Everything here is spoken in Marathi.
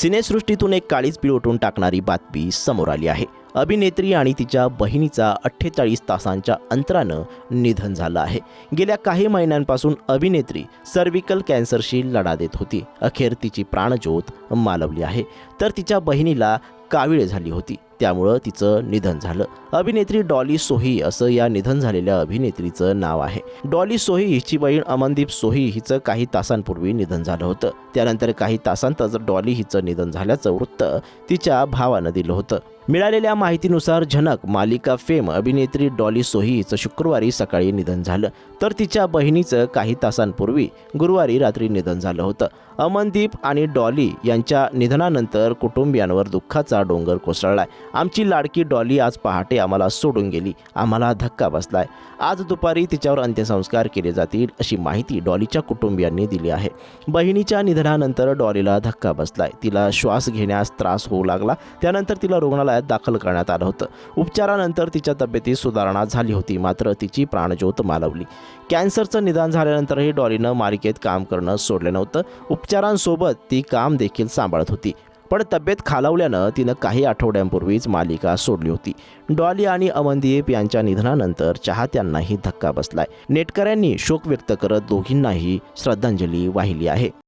सिनेसृष्टीतून एक काळीच पिळवटून टाकणारी बातमी समोर आली आहे. अभिनेत्री आणि तिच्या बहिणीचा अठ्ठेचाळीस तासांच्या अंतरानं निधन झालं आहे. गेल्या काही महिन्यांपासून अभिनेत्री सर्विकल कॅन्सरशी लढा देत होती. अखेर तिची प्राणज्योत मालवली आहे. तर तिच्या बहिणीला कावीळ झाली होती. त्यामुळं तिचं निधन झालं. अभिनेत्री डॉली सोही असं या निधन झालेल्या अभिनेत्रीचं नाव आहे. डॉली सोही हिची बहीण अमनदीप सोही हिचं काही तासांपूर्वी निधन झालं होतं. त्यानंतर काही तासांतच डॉली हिचं निधन झाल्याचं वृत्त तिच्या भावानं दिलं होतं. मिळालेल्या माहितीनुसार झनक मालिका फेम अभिनेत्री डॉली सोहीचं शुक्रवारी सकाळी निधन झालं. तर तिच्या बहिणीचं काही तासांपूर्वी गुरुवारी रात्री निधन झालं होतं. अमनदीप आणि डॉली यांच्या निधनानंतर कुटुंबियांवर दुःखाचा डोंगर कोसळलाय. आमची लाडकी डॉली आज पहाटे आम्हाला सोडून गेली. आम्हाला धक्का बसलाय. आज दुपारी तिच्यावर अंत्यसंस्कार केले जातील अशी माहिती डॉलीच्या कुटुंबियांनी दिली आहे. बहिणीच्या निधनानंतर डॉलीला धक्का बसलाय. तिला श्वास घेण्यास त्रास होऊ लागला. त्यानंतर तिला रुग्णालयात रुग्णालयात दाखल करण्यात आलं होतं. उपचारानंतर तिच्या तब्येतीत सुधारणा झाली होती मात्र तिची प्राणज्योत मालवली. कॅन्सरचं निदान झाल्यानंतरही डॉलीनं मालिकेत काम करणं सोडलं नव्हतं. उपचारांसोबत ती काम देखील सांभाळत होती. पण तब्येत खालावल्यानं तिनं काही आठवड्यांपूर्वीच मालिका सोडली होती. डॉली आणि अमनदीप यांच्या निधनानंतर चाहत्यांनाही धक्का बसलाय. नेटकऱ्यांनी शोक व्यक्त करत दोघींनाही श्रद्धांजली वाहिली आहे.